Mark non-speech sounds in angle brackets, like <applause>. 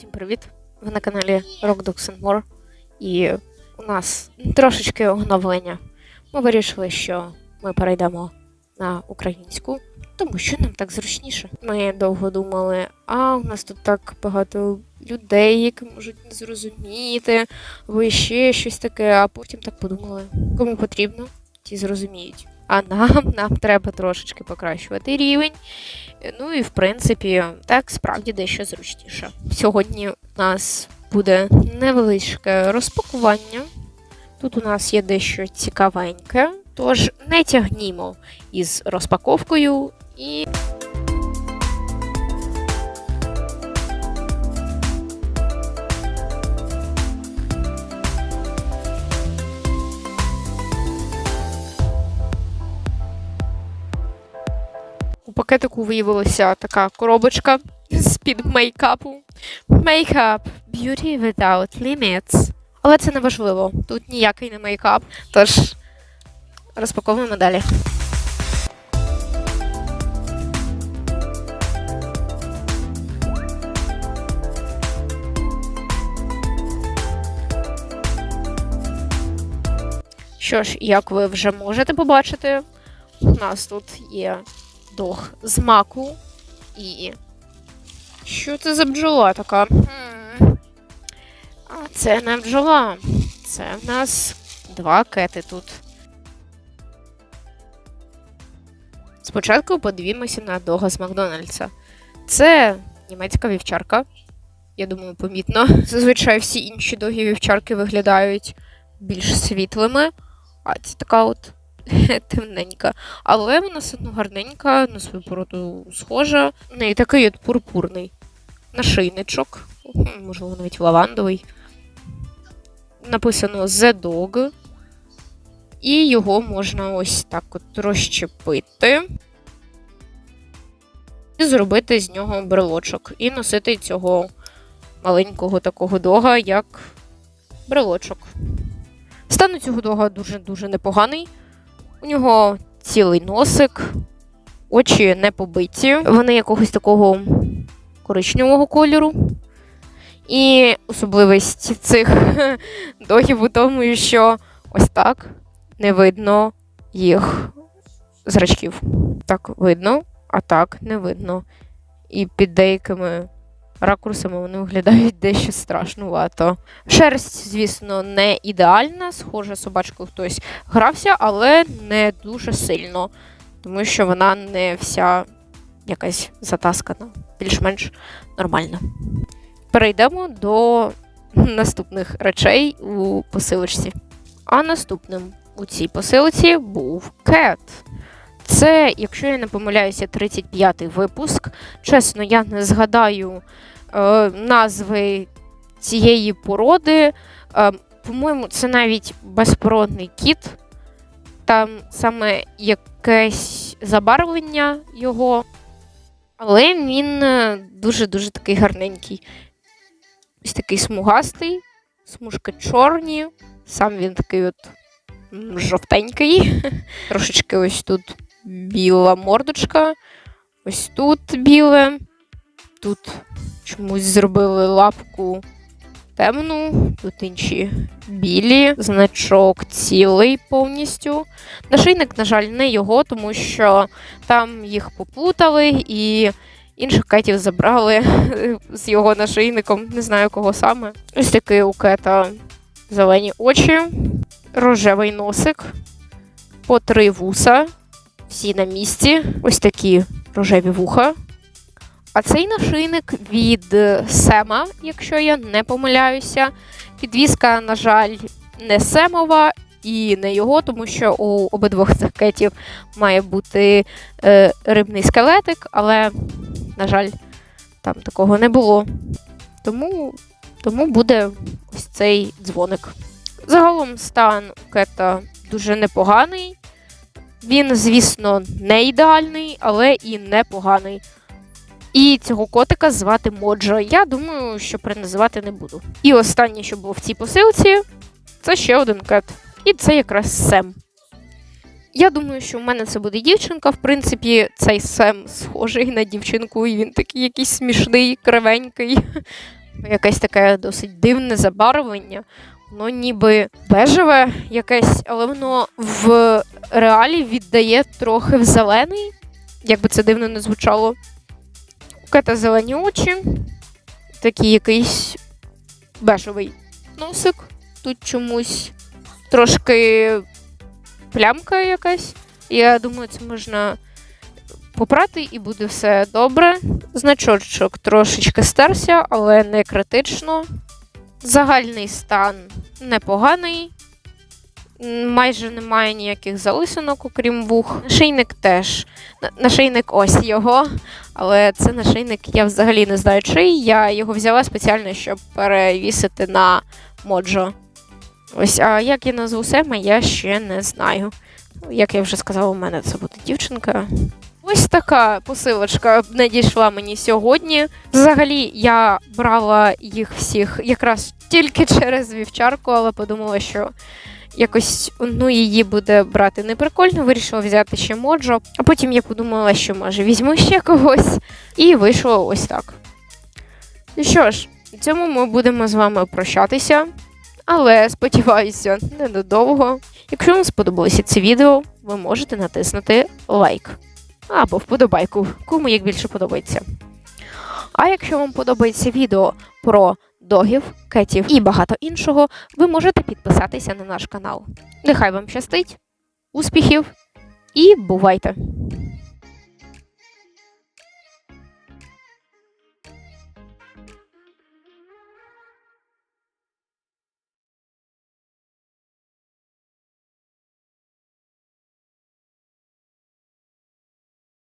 Всім привіт! Ви на каналі Rock Dogs and More. І у нас трошечки оновлення. Ми вирішили, що ми перейдемо на українську, тому що нам так зручніше. Ми довго думали, а у нас тут так багато людей, які можуть не зрозуміти, або ще щось таке, а потім так подумали, кому потрібно, ті зрозуміють. А нам, <laughs> нам треба трошечки покращувати рівень. Ну і в принципі, так справді дещо зручніше. Сьогодні у нас буде невеличке розпакування. Тут у нас є дещо цікавеньке, тож не тягнімо із розпаковкою і. Пакетику виявилася така коробочка з-під мейкапу. Makeup Beauty Without Limits. Але це не важливо. Тут ніякий не мейкап. Тож розпаковуємо далі. Що ж, як ви вже можете побачити, у нас тут є дог з маку і. Що це за бджола така? А це не бджола. Це в нас два кети тут. Спочатку подивімося на дога з Макдональдса. Це німецька вівчарка. Я думаю, помітно. Зазвичай всі інші догі вівчарки виглядають більш світлими, а це така от <laughs> темненька. Але вона все гарненька, на свою породу схожа. В неї такий от пурпурний нашийничок, можливо, навіть лавандовий. Написано The Dog. І його можна ось так от розщепити. І зробити з нього брелочок. І носити цього маленького такого дога як брелочок. Стан у цього дога дуже-дуже непоганий. У нього цілий носик, очі не побиті, вони якогось такого коричневого кольору. І особливість цих <laughs> догів у тому, що ось так не видно їх зрачків. Так видно, а так не видно. І під деякими ракурсами вони виглядають дещо страшнувато. Шерсть, звісно, не ідеальна, схоже, собачкою хтось грався, але не дуже сильно, тому що вона не вся якась затаскана, більш-менш нормальна. Перейдемо до наступних речей у посилочці. А наступним у цій посилці був кет. Це, якщо я не помиляюся, 35-й випуск. Чесно, я не згадаю е, назви цієї породи. Е, по-моєму, це навіть безпородний кіт. Там саме якесь забарвлення його. Але він е, дуже-дуже такий гарненький. Ось такий смугастий, смужки чорні. Сам він такий от жовтенький. <laughs> Трошечки ось тут біла мордочка. Ось тут біле. Тут чомусь зробили лапку темну, тут інші білі, значок цілий повністю. Нашийник, на жаль, не його, тому що там їх поплутали і інших кетів забрали <laughs> з його нашийником, не знаю кого саме. Ось такий у кета зелені очі, рожевий носик, по три вуса, всі на місці, ось такі рожеві вуха. А цей нашийник від е, Сема, якщо я не помиляюся. Підвіска, на жаль, не Семова і не його, тому що у обидвох цих кетів має бути е, рибний скелетик, але, на жаль, там такого не було. Тому, тому буде ось цей дзвоник. Загалом стан у кета дуже непоганий. Він, звісно, не ідеальний, але і непоганий. І цього котика звати Моджо. Я думаю, що переназивати не буду. І останнє, що було в цій посилці, це ще один кет. І це якраз Сем. Я думаю, що в мене це буде дівчинка. В принципі, цей Сем схожий на дівчинку, і він такий якийсь смішний, кривенький. <laughs> якесь таке досить дивне забарвлення. Воно ніби бежеве якесь, але воно в реалі віддає трохи в зелений, як би це дивно не звучало. Кета зелені очі, такий якийсь бежевий носик. Тут чомусь трошки плямка якась. Я думаю, це можна попрати і буде все добре. Значочок трошечки стерся, але не критично. Загальний стан непоганий. Майже немає ніяких залисинок, окрім вух. Нашийник теж. Нашийник ось його, але це нашийник, я взагалі не знаю чий. Я його взяла спеціально, щоб перевісити на моджо. Ось, а як я назву Сема, я ще не знаю. Як я вже сказала, у мене це буде дівчинка. Ось така посилочка надійшла мені сьогодні. Взагалі, я брала їх всіх якраз тільки через вівчарку, але подумала, що якось ну, її буде брати неприкольно. Вирішила взяти ще моджо. А потім я подумала, що може візьму ще когось. І вийшло ось так. Ну що ж, на цьому ми будемо з вами прощатися. Але сподіваюся, недовго. Якщо вам сподобалося це відео, ви можете натиснути лайк або вподобайку, кому як більше подобається. А якщо вам подобається відео про догів, кетів і багато іншого, ви можете підписатися на наш канал. Нехай вам щастить, успіхів і бувайте!